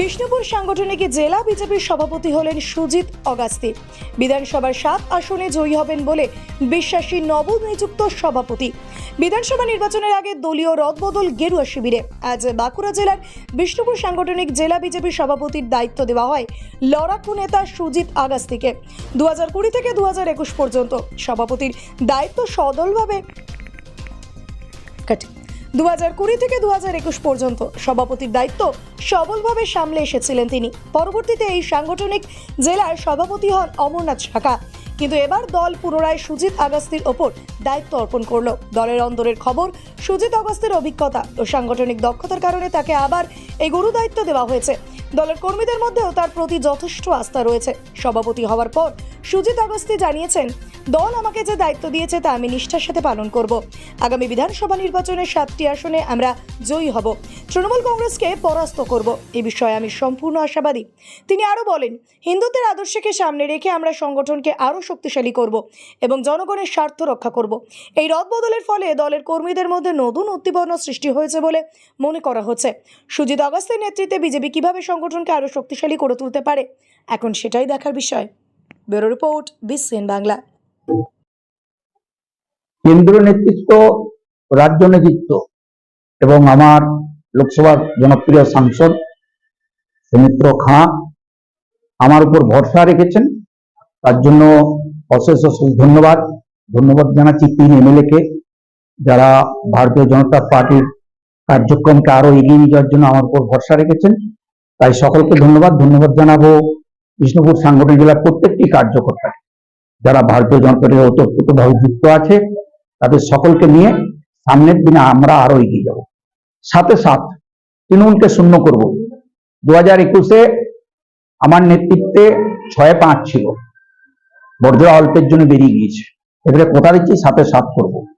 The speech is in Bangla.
বিষ্ণুপুর সাংগঠনিক জেলা বিজেপির সভাপতি হলেন সুজিত অগাস্তি। বিধানসভার সাত আসনে জয়ী হবেন বলে বিশ্বাসী নবনিযুক্ত সভাপতি। বিধানসভা নির্বাচনের আগে দলীয় রদবদল গেরুয়া শিবিরে। আজ বাঁকুড়া জেলার বিষ্ণুপুর সাংগঠনিক জেলা বিজেপির সভাপতির দায়িত্ব দেওয়া হয় লড়াকু নেতা সুজিত আগাস্তিকে দু হাজার কুড়ি থেকে দু হাজার একুশ পর্যন্ত সভাপতির দায়িত্ব সদলভাবে কাটি। দু কুড়ি থেকে দু একুশ পর্যন্ত সভাপতির দায়িত্ব সবলভাবে সামলে এসেছিলেন তিনি। পরবর্তীতে এই সাংগঠনিক জেলার সভাপতি হন অমরনাথ শাখা। কিন্তু এবার দল পুনরায় সুজিত আগাস্তির ওপর দায়িত্ব অর্পণ করল। দলের অন্দরের খবর, সুজিত আগাস্তির অভিজ্ঞতা ও সাংগঠনিক দক্ষতার কারণে তাকে আবার এই গুরু দায়িত্ব দেওয়া হয়েছে। দলের কর্মীদের মধ্যেও তার প্রতি যথেষ্ট আস্থা রয়েছে। সভাপতি হওয়ার পর সুজিত আগস্তি জানিয়েছেন দল আমাকে যে দায়িত্ব দিয়েছে তা আমি নিষ্ঠার সাথে পালন করব। আগামী বিধানসভা নির্বাচনে সাতটি আসনে আমরা জয়ী হব। তৃণমূল কংগ্রেসকে পরাস্ত করব। এ বিষয়ে আমি সম্পূর্ণ আশাবাদী। তিনি আরও বলেন হিন্দুত্বের আদর্শকে সামনে রেখে আমরা সংগঠনকে আরও শক্তিশালী করব এবং জনগণের স্বার্থ রক্ষা করব। এই রদবদলের ফলে দলের কর্মীদের মধ্যে নতুন উদ্দীপনা সৃষ্টি হয়েছে বলে মনে করা হচ্ছে। সুজিত অগস্তের নেতৃত্বে বিজেপি কীভাবে সংগঠনকে আরও শক্তিশালী করে তুলতে পারে? এখন সেটাই দেখার বিষয়। Bureau report, BCN Bangla. কেন্দ্রীয় নেতৃত্ব, রাজ্য নেতৃত্ব এবং আমার লোকসভার জনপ্রিয় সাংসদ সুমিত্র খাঁ আমার উপর ভরসা রেখেছেন। তার জন্য অশেষ অশেষ ধন্যবাদ। ধন্যবাদ জানাচ্ছি তিন এমএলএ কে যারা ভারতীয় জনতা পার্টির কার্যক্রমকে আরও এগিয়ে নিয়ে যাওয়ার জন্য আমার উপর ভরসা রেখেছেন। তাই সকলকে ধন্যবাদ। ধন্যবাদ জানাব বিষ্ণুপুর সাংগঠনিক জেলার প্রত্যেকটি কার্যকর্তা যারা ভারতীয় জনতা পার্টির ওতপ্রোতভাবে যুক্ত আছে, তাদের সকলকে নিয়ে সামনের দিনে আমরা আরও এগিয়ে যাব। সাথে সাথ তৃণমূলকে শূন্য করব। দু হাজার একুশে আমার নেতৃত্বে ছয় পাঁচ ছিল। বর্জরা অল্পের জন্য বেরিয়ে গিয়েছে। এবারে কথা দিচ্ছি? সাথে সাত করব।